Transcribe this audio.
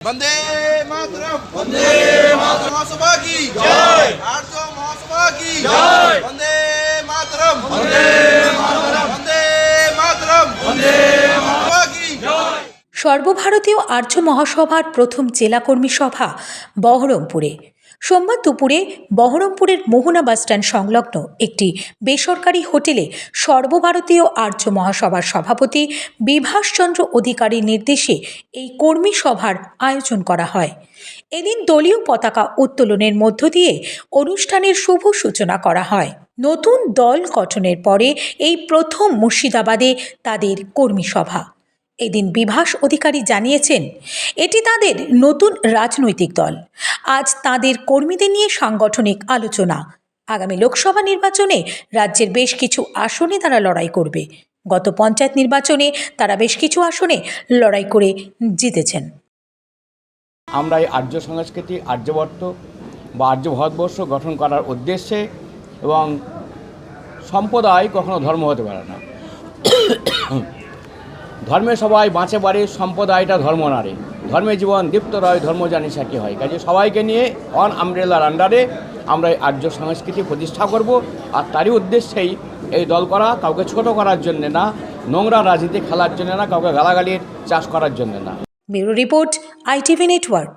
বন্দে বন্দে মহাসভা কি? জয়। আর্য মহাসভা কি? জয়। বন্দে বন্দে বন্দে বন্দে সর্বভারতীয় আর্য মহাসভার প্রথম জেলা কর্মী সভা বহরমপুরে। সোমবার দুপুরে বহরমপুরের মোহনা বাসস্ট্যান্ড সংলগ্ন একটি বেসরকারি হোটেলে সর্বভারতীয় আর্য মহাসভার সভাপতি বিভাসচন্দ্র অধিকারীর নির্দেশে এই কর্মী সভার আয়োজন করা হয়। এদিন দলীয় পতাকা উত্তোলনের মধ্য দিয়ে অনুষ্ঠানের শুভ সূচনা করা হয়। নতুন দল গঠনের পরে এই প্রথম মুর্শিদাবাদে তাদের কর্মী সভা। এদিন বিভাস অধিকারী জানিয়েছেন, এটি তাদের নতুন রাজনৈতিক দল। আজ তাদের কর্মীদের নিয়ে সাংগঠনিক আলোচনা। আগামী লোকসভা নির্বাচনে রাজ্যের বেশ কিছু আসনে তারা লড়াই করবে। গত পঞ্চায়েত নির্বাচনে তারা বেশ কিছু আসনে লড়াই করে জিতেছেন। আমরা এই আর্য সংস্কৃতি, আর্যবর্ত বা আর্য ভারতবর্ষ গঠন করার উদ্দেশ্যে এবং সম্প্রদায় কখনো ধর্ম হতে পারে না। ধর্মে সবাই বাঁচে বাড়ে, সম্প্রদায়টা ধর্ম নারে। ধর্মে জীবন দীপ্ত রয়, ধর্ম জানি সাকি হয়। কাজে সবাইকে নিয়ে অন আমব্রেলার আন্ডারে আমরা এই আর্য সংস্কৃতি প্রতিষ্ঠা করব। আর তারই উদ্দেশ্যেই এই দল করা কাউকে ছোট করার জন্যে না, নোংরা রাজনীতি খেলার জন্য না, কাউকে গালাগালির চাষ করার জন্য না। Bureau report, ITV network.